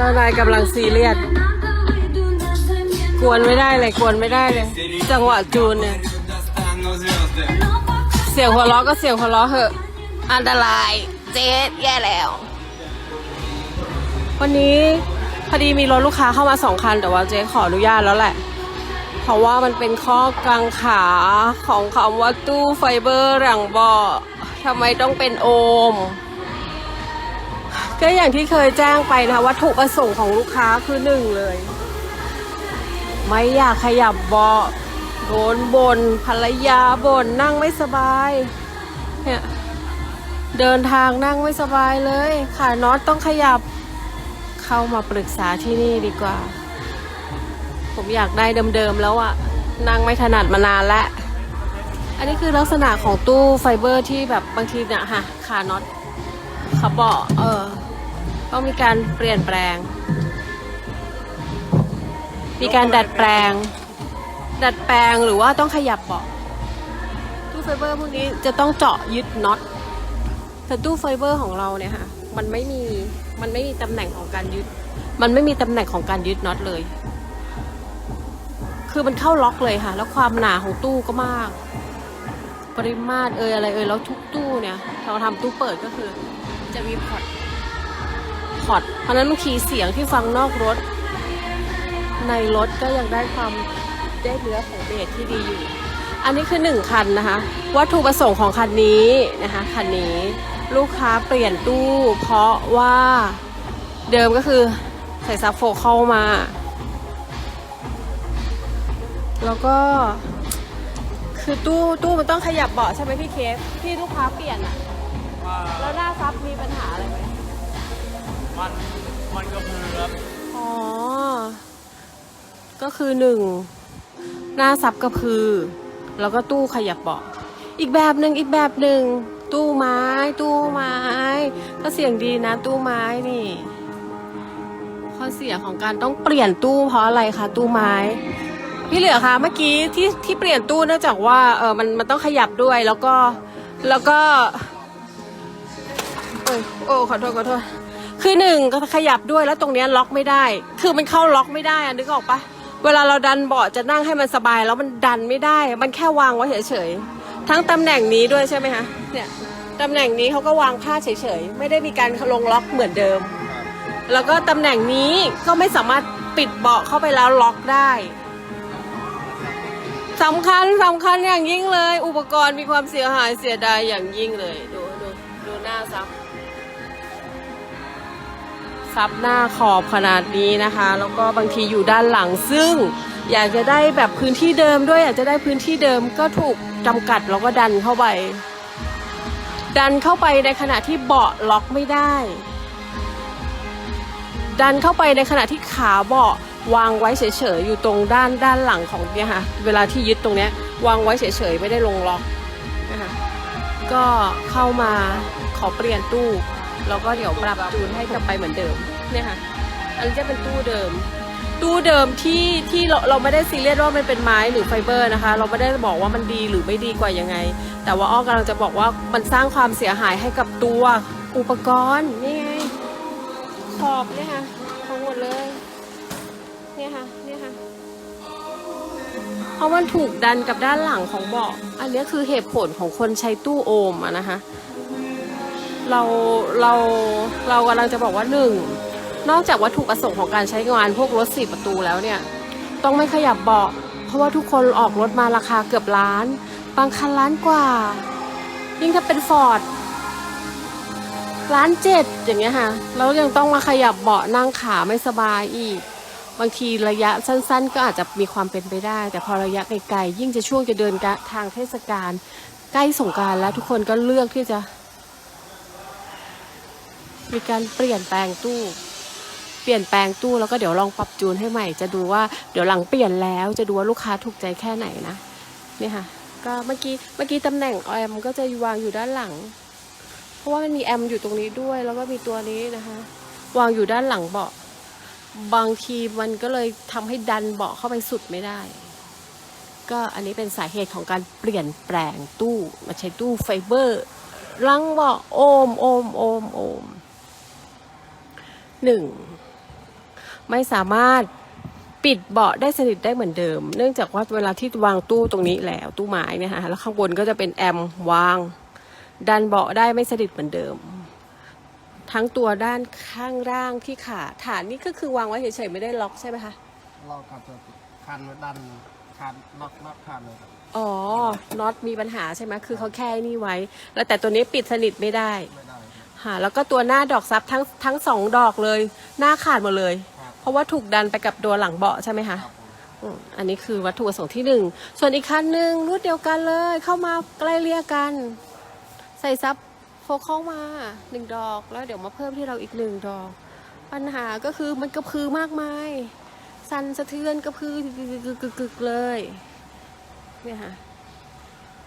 เจ้านายกำลังซีเรียสกวนไม่ได้เลยกวนไม่ได้เลย จังหวะจูนเนี่ย เสียงหัวเราะก็เสียงหัวเราะเหอะ อันตรายเจ๊แย่แล้ว วันนี้พอดีมีรถลูกค้าเข้ามาสองคัน แต่ว่าเจ๊ขออนุญาตแล้วแหละ เพราะว่ามันเป็นข้อกังขาของคำว่าตู้ไฟเบอร์หลังบาะทำไมต้องเป็นโอม ก็อย่างที่เคยแจ้งไปนะคะวัตถุประสงค์ของลูกค้าคือหนึ่งเลย ไม่อยากขยับเบาะโดนบนภรรยาบนนั่งไม่สบายเนี่ยเดินทางนั่งไม่สบายเลยขาน็อตต้องขยับเข้ามาปรึกษาที่นี่ดีกว่า ผมอยากได้เดิมๆแล้วอะนั่งไม่ถนัดมานานแล้วอันนี้คือลักษณะของตู้ไฟเบอร์ที่แบบบางทีเนี่ยค่ะขาน็อตขาเบาะเออ ต้องมีการเปลี่ยนแปลง มีการดัดแปลง ดัดแปลงหรือว่าต้องขยับเบาะตู้ไฟเบอร์พวกนี้จะต้องเจาะยึดน็อตแต่ตู้ไฟเบอร์ของเราเนี่ยค่ะ มันไม่มี มันไม่มีตำแหน่งของการยึด มันไม่มีตำแหน่งของการยึดน็อตเลย คือมันเข้าล็อกเลยค่ะ แล้วความหนาของตู้ก็มาก ปริมาตรเอยอะไรเอยแล้วทุกตู้เนี่ย เราทำตู้เปิดก็คือจะมีพอร์ต อร์ตเพราะนั้นบางทีเสียงที่ฟังนอกรถ ในรถก็ยังได้ความได้เนื้อของเบสที่ดีอยู่ อันนี้คือหนึ่งคันนะคะ วัตถุประสงค์ของคันนี้นะคะคันนี้ลูกค้าเปลี่ยนตู้เพราะว่าเดิมก็คือใส่ซับโฟเข้ามา แล้วก็คือตู้ตู้มันต้องขยับเบาะใช่ไหมพี่เคฟที่ลูกค้าเปลี่ยนอะแล้วหน้าซับมีปัญหาอะไรไหม มันมันกระพือครับอ๋อ ก็คือหนึ่งหน้าซับกระพือ แล้วก็ตู้ขยับเบาะอีกแบบหนึ่งอีกแบบหนึ่งตู้ไม้ ตู้ไม้ ก็เสียงดีนะ ตู้ไม้นี่ข้อเสียของการต้องเปลี่ยนตู้เพราะอะไรคะตู้ไม้ พี่เหลือคะเมื่อกี้ที่ที่เปลี่ยนตู้เนื่องจากว่าเออมันมันต้องขยับด้วยแล้วก็แล้วก็โอ้ยโอ้ขอโทษขอโทษ คือหนึ่งก็ขยับด้วยแล้วตรงเนี้ยล็อกไม่ได้ คือมันเข้าล็อกไม่ได้อะนึกออกปะเวลาเราดันเบาะจะนั่งให้มันสบายแล้วมันดันไม่ได้ มันแค่วางไว้เฉยๆ ทั้งตำแหน่งนี้ด้วยใช่ไหมคะเนี่ยตำแหน่งนี้เขาก็วางผ้าเฉยๆ ไม่ได้มีการลงล็อกเหมือนเดิม แล้วก็ตำแหน่งนี้ก็ไม่สามารถปิดเบาะเข้าไปแล้วล็อกได้สำคัญสำคัญอย่างยิ่งเลย อุปกรณ์มีความเสียหายเสียดายอย่างยิ่งเลย ดูดูดูหน้าซับ ซับหน้าขอบขนาดนี้นะคะ แล้วก็บางทีอยู่ด้านหลังซึ่ง อยากจะได้แบบพื้นที่เดิมด้วยอยากจะได้พื้นที่เดิมก็ถูกจำกัดแล้วก็ดันเข้าไป ดันเข้าไปในขณะที่เบาะล็อกไม่ได้ ดันเข้าไปในขณะที่ขาเบาะวางไว้เฉยๆอยู่ตรงด้านด้านหลังของเนี่ยค่ะเวลาที่ยึดตรงเนี้ยวางไว้เฉยๆไม่ได้ลงล็อกนะคะก็เข้ามาขอเปลี่ยนตู้ แล้วก็เดี๋ยวปรับจูนให้กลับไปเหมือนเดิมเนี่ยค่ะ อันนี้จะเป็นตู้เดิม ตู้เดิมที่ที่เราเราไม่ได้ซีเรียสว่ามันเป็นไม้หรือไฟเบอร์นะคะ เราไม่ได้บอกว่ามันดีหรือไม่ดีกว่ายังไง แต่ว่าอ้อกำลังจะบอกว่ามันสร้างความเสียหายให้กับตัวอุปกรณ์นี่ไงขอบเนี่ยค่ะทั้งหมดเลยเนี่ยค่ะเนี่ยค่ะเพราะมันถูกดันกับด้านหลังของเบาะอันนี้คือเหตุผลของคนใช้ตู้โอมอะนะคะ เราเราเรากำลังจะบอกว่าหนึ่งนอกจากวัตถุประสงค์ของการใช้งานพวกรถสี่ประตูแล้วเนี่ย ต้องไม่ขยับเบาะเพราะว่าทุกคนออกรถมาราคาเกือบล้าน บางคันล้านกว่า ยิ่งถ้าเป็นฟอร์ดล้านเจ็ดอย่างเงี้ยค่ะแล้วยังต้องมาขยับเบาะนั่งขาไม่สบายอีก บางทีระยะสั้น ๆ ก็อาจจะมีความเป็นไปได้ แต่พอระยะไกลๆยิ่งจะช่วงจะเดินทางเทศกาลใกล้สงกรารแล้วทุกคนก็เลือกที่จะ มีการเปลี่ยนแปลงตู้ เปลี่ยนแปลงตู้แล้วก็เดี๋ยวลองปรับจูนให้ใหม่ จะดูว่าเดี๋ยวหลังเปลี่ยนแล้วจะดูว่าลูกค้าถูกใจแค่ไหนนะนี่ค่ะ ก็เมื่อกี้เมื่อกี้ตำแหน่งแอมก็จะวางอยู่ด้านหลัง เพราะว่ามันมีแอมอยู่ตรงนี้ด้วย แล้วก็มีตัวนี้นะคะ วางอยู่ด้านหลังเบาะบางทีมันก็เลยทำให้ดันเบาะเข้าไปสุดไม่ได้ ก็อันนี้เป็นสาเหตุของการเปลี่ยนแปลงตู้มาใช้ตู้ไฟเบอร์ลังเบาะโอมโอมโอมโอม หนึ่งไม่สามารถปิดเบาะได้สนิทได้เหมือนเดิม เนื่องจากว่าเวลาที่วางตู้ตรงนี้แล้วตู้ไม้เนี่ยค่ะแล้วข้างบนก็จะเป็นแอมวาง ดันเบาะได้ไม่สนิทเหมือนเดิม ทั้งตัวด้านข้างล่างที่ขาฐานนี่ก็คือวางไว้เฉยๆไม่ได้ล็อกใช่ไหมคะเราขับตัวคันดันคันน็อกน็อกคันเลยครับอ๋อน็อตมีปัญหาใช่ไหมคือเขาแค่นี่ไว้ แล้วแต่ตัวนี้ปิดสนิทไม่ได้ไม่ได้ ครับค่ะแล้วก็ตัวหน้าดอกซับทั้งทั้งสองดอกเลย หน้าขาดหมดเลย ครับเพราะว่าถูกดันไปกับตัวหลังเบาะใช่ไหมคะครับผมอืมอันนี้คือวัตถุประสงค์ที่หนึ่งส่วนอีกคันหนึ่งรุ่นเดียวกันเลย เข้ามาใกล้เรียกกัน ใส่ซับโฟเข้ามาหนึ่งดอกแล้วเดี๋ยวมาเพิ่มที่เราอีกหนึ่งดอก ปัญหาก็คือมันกระพือมากมาย สั่นสะเทือนกระพือกึกๆๆๆเลยเนี่ยค่ะ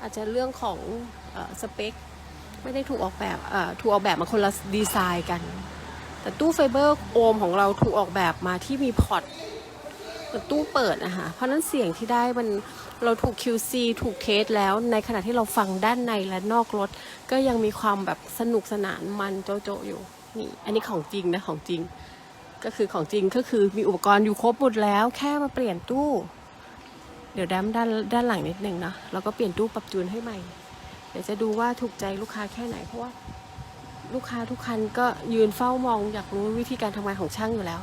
อาจจะเรื่องของเออสเปค ไม่ได้ถูกออกแบบเอ่อถูกออกแบบมาคนละดีไซน์กัน แต่ตู้ไฟเบอร์โอมของเราถูกออกแบบมาที่มีพอร์ตเหมือนตู้เปิดนะคะเพราะนั้นเสียงที่ได้มันเราถูก QC ถูกเทสแล้วในขณะที่เราฟังด้านในและนอกรถ ก็ยังมีความแบบสนุกสนานมันโจโจอยู่นี่อันนี้ของจริงนะของจริง ก็คือของจริงก็คือมีอุปกรณ์อยู่ครบหมดแล้ว แค่มาเปลี่ยนตู้ เดี๋ยวด้านด้านด้านหลังนิดนึงนะแล้วก็เปลี่ยนตู้ปรับจูนให้ใหม่ เดี๋ยวจะดูว่าถูกใจลูกค้าแค่ไหน เพราะว่าลูกค้าทุกคันก็ยืนเฝ้ามองอยากรู้วิธีการทำงานของช่างอยู่แล้ว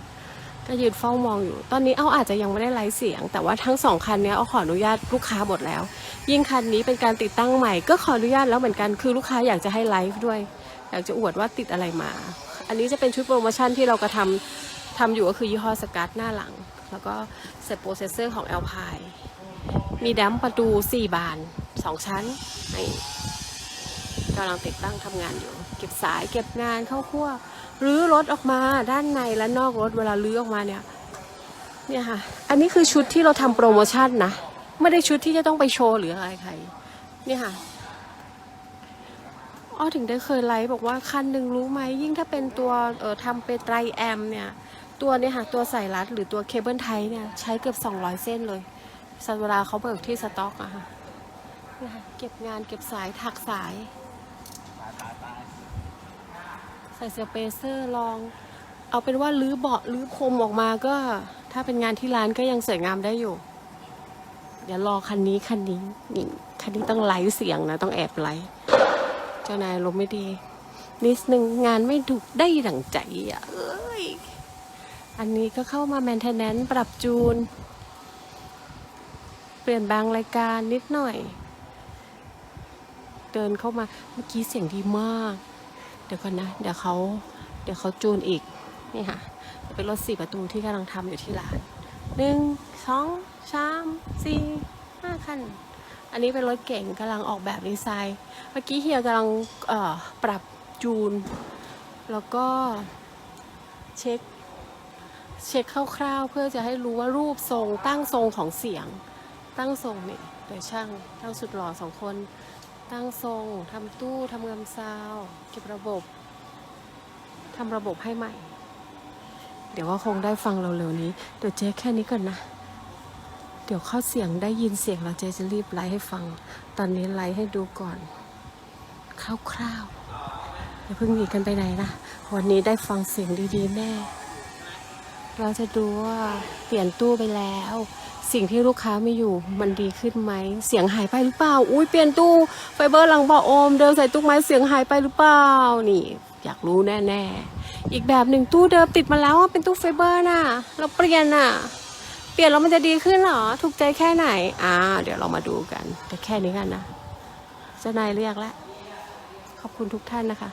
ก็ยืนเฝ้ามองอยู่ ตอนนี้เอาอาจจะยังไม่ได้ไลฟ์เสียง แต่ว่าทั้งสองคันเนี้ยเอาขออนุญาตลูกค้าหมดแล้ว ยิ่งคันนี้เป็นการติดตั้งใหม่ ก็ขออนุญาตแล้วเหมือนกันคือลูกค้าอยากจะให้ไลฟ์ด้วย อยากจะอวดว่าติดอะไรมา อันนี้จะเป็นชุดโปรโมชั่นที่เรากระทำทำอยู่ก็คือยี่ห้อสกัดหน้าหลัง แล้วก็เซตโปรเซสเซอร์ของ a l p i มีดัมประตู4บาน 2 ชั้นนี่ กำลังติดตั้งทำงานอยู่ เก็บสายเก็บงานเข้าคั่วรื้อรถออกมาด้านในและนอกรถเวลารื้อออกมาเนี่ยเนี่ยค่ะ อันนี้คือชุดที่เราทำโปรโมชั่นนะ ไม่ได้ชุดที่จะต้องไปโชว์หรืออะไรใคร เนี่ยค่ะอ้อถึงได้เคยไลฟ์บอกว่าคันหนึ่งรู้ไหมยิ่งถ้าเป็นตัวเออทำเป็นไตรแอมเนี่ยตัวเนี่ยค่ะตัวใส่รัดหรือตัวเคเบิลไทยเนี่ยใช้เกือบ 200 เส้นเลยสัเวลาเขาเบิกที่สต็อกอะค่ะเนี่ยค่ะเก็บงานเก็บสายถักสาย ตายตายตาย ใส่เสเปเซอร์ลอง เอาเป็นว่ารื้อเบาะรื้อพรมออกมาก็ ถ้าเป็นงานที่ร้านก็ยังสวยงามได้อยู่ เดี๋ยวรอคันนี้คันนี้นี่คันนี้ต้องไลฟ์เสียงนะ ต้องแอบไลฟ์เจ้านายลมไม่ดี นิดนึงงานไม่ถูกได้ดั่งใจอะเอ้ยอันนี้ก็เข้ามาแมนเทนแนนปรับจูน เปลี่ยนบางรายการนิดหน่อย เดินเข้ามาเมื่อกี้เสียงดีมาก เดี๋ยวก่อนนะ เดี๋ยวเขาเดี๋ยวเขาจูนอีก นี่ค่ะ เป็นรถสี่ประตูที่กำลังทำอยู่ที่ร้านหนึ่งสองสามสี่ห้าคัน อันนี้เป็นรถเก่งกำลังออกแบบดีไซน์ เมื่อกี้เฮียกำลังปรับจูน แล้วก็เช็คเช็คคร่าวๆ เพื่อจะให้รู้ว่ารูปทรงตั้งทรงของเสียง ตั้งทรงนี่ยเดี๋ยวช่างช่างสุดหล่อสองคน ตั้งทรงทำตู้ทำงานซาวเก็บระบบทำระบบให้ใหม่ เดี๋ยวว่าคงได้ฟังเราเร็วนี้ เดี๋ยวเจ๊แค่นี้ก่อนนะ เดี๋ยวเข้าเสียงได้ยินเสียงเราเจ๊จะรีบไลฟ์ให้ฟัง ตอนนี้ไลฟ์ให้ดูก่อน คร่าวๆอย่าเพิ่งหนีกันไปไหนนะ วันนี้ได้ฟังเสียงดีๆแน่ เราจะดูว่าเปลี่ยนตู้ไปแล้ว สิ่งที่ลูกค้าไม่อยู่มันดีขึ้นไหมเสียงหายไปหรือเปล่า อุ้ยเปลี่ยนตู้ไฟเบอร์หลังบาะโอมเดิมใส่ตู้ไม้เสียงหายไปหรือเปล่านี่ อยากรู้แน่ๆอีกแบบหนึ่งตู้เดิมติดมาแล้วเป็นตู้ไฟเบอร์น่ะ เราเปลี่ยนน่ะ เปลี่ยนแล้วมันจะดีขึ้นหรอถูกใจแค่ไหนอ่าเดี๋ยวเรามาดูกันแต่แค่นี้กันนะเจ้านายเรียกแล้วขอบคุณทุกท่านนะคะ